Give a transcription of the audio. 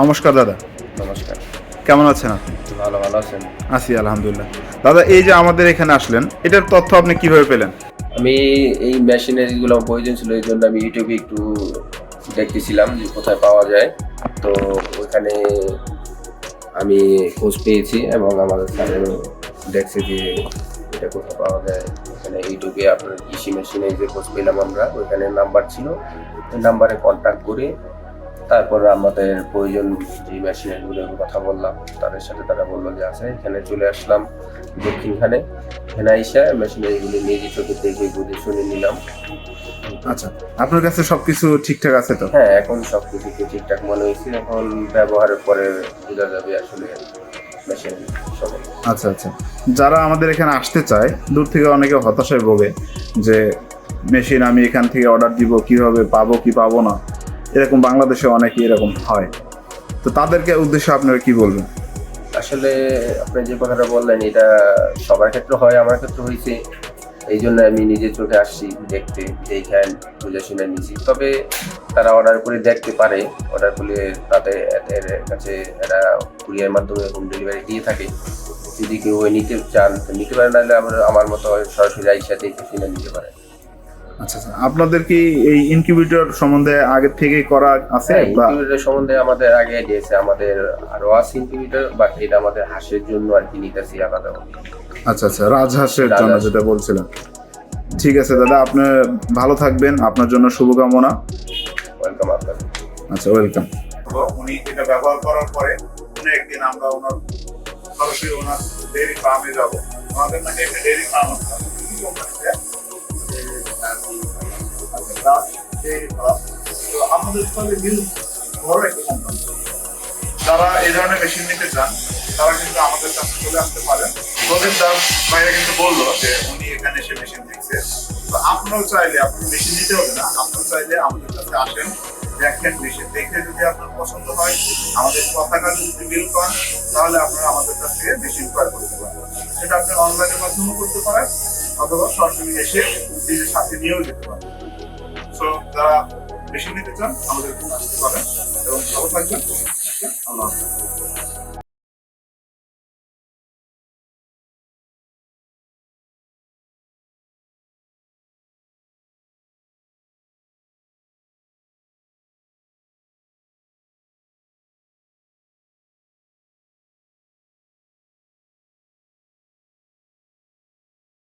নমস্কার দাদা। নমস্কার। কেমন আছেন আপনি? ভালো ভালো আছেন। আছি আলহামদুলিল্লাহ। দাদা এই যে আমাদের এখানে আসলেন এটার তথ্য আপনি কীভাবে পেলেন? আমি এই মেশিনারিগুলো প্রয়োজন ছিল এই জন্য আমি ইউটিউবে একটু দেখতেছিলাম যে কোথায় পাওয়া যায়। তো ওইখানে আমি খোঁজ পেয়েছি এবং আমাদের স্যারেরও দেখছে যে এটা কোথায় পাওয়া যায়। ওখানে ইউটিউবে আপনার কৃষি মেশিনে যে খোঁজ পেলাম আমরা ওইখানে নাম্বার ছিল। ওই নাম্বারে কন্ট্যাক্ট করে তারপর আমাদের প্রয়োজন যে মেশিনারিগুলোর কথা বললাম তাদের সাথে তারা বলল যে আছে এখানে চলে আসলাম দক্ষিণখানে। এখানে আইসা মেশিনারিগুলো নিজে চোখে দেখে বুঝে শুনে নিলাম। আচ্ছা আপনার কাছে সবকিছু ঠিকঠাক আছে তো? হ্যাঁ এখন সব কিছু ঠিকঠাক মনে হয়েছে। এখন ব্যবহারের পরে বোঝা যাবে আসলে মেশিন আচ্ছা আচ্ছা। যারা আমাদের এখানে আসতে চায় দূর থেকে অনেকে হতাশায় ভোগে যে মেশিন আমি এখান থেকে অর্ডার দিব কীভাবে পাবো কি পাবো না? এরকম বাংলাদেশে অনেকে এরকম হয়। তো তাদেরকে উদ্দেশ্যে আপনারা কি বলবেন? আসলে আপনি যে কথাটা বললেন, এটা সবার ক্ষেত্রে হয়, আমার ক্ষেত্রে হয়েছে। এই জন্য আমি নিজের চোখে আসছি, দেখতে দেখেন বুঝে শুনে নিছি। তবে তারা অর্ডার করে দেখতে পারে। অর্ডার করলে তাদের কাছে এরা কুরিয়ার মাধ্যমে হোম ডেলিভারি দিয়ে থাকে। যদি কেউ নিতে চান, তো নিতে পারে, নাহলে আমরা, আমার মতো সরাসরি আইসা দেখে শুনে নিতে পারে। আচ্ছা আচ্ছা। আপনাদের কি এই ইনকিউবেটর সম্বন্ধে আগে থেকে করা আছে হ্যাঁ বা ইনকিউবেটর সম্বন্ধে আমাদের আগে দিয়েছে আমাদের আরও আছে ইনকিউবেটর বাট এটা আমাদের হাঁসের জন্য আর কি নিতেছি আলাদা আচ্ছা আচ্ছা। রাজহাঁসের জন্য যেটা বলছিলেন ঠিক আছে দাদা আপনি ভালো থাকবেন। আপনার জন্য শুভকামনা। ওয়েলকাম আপনার আচ্ছা ওয়েলকাম উনি এটা ব্যবহার করার পরে উনি একদিন আমরা ওনার সরাসরি ওনার ডেয়ারি ফার্মে যাব। আমাদের নাকি একটা ডেয়ারি ফার্ম আছে। আমাদের কোম্পানি যারা এই ধরনের মেশিন নিতে চান, তারা কিন্তু আমাদের কাছে চলে আসতে পারেন রোদের দাস ভাইরা কিন্তু বলল যে উনি এখানে এসে মেশিন দেখছে। তো আপনারাও চাইলে আপনার মেশিন নিতে হবে না আপনারা চাইলে আমাদের কাছে আসেন, দেখেন মেশিন দেখে যদি আপনার পছন্দ হয়, আমাদের পতাকা যদি বিল পান তাহলে আপনারা আমাদের কাছ থেকে মেশিন ক্রয় করতে পারেন সেটা আপনি অনলাইনের মাধ্যমেও করতে পারেন, অথবা সরাসরি এসে নিজের সাথে নিয়েও যেতে পারেন। সো যারা মেশিন নিতে চান আমাদের আসতে পারেন এবং ভালো থাকবেন। আল্লাহ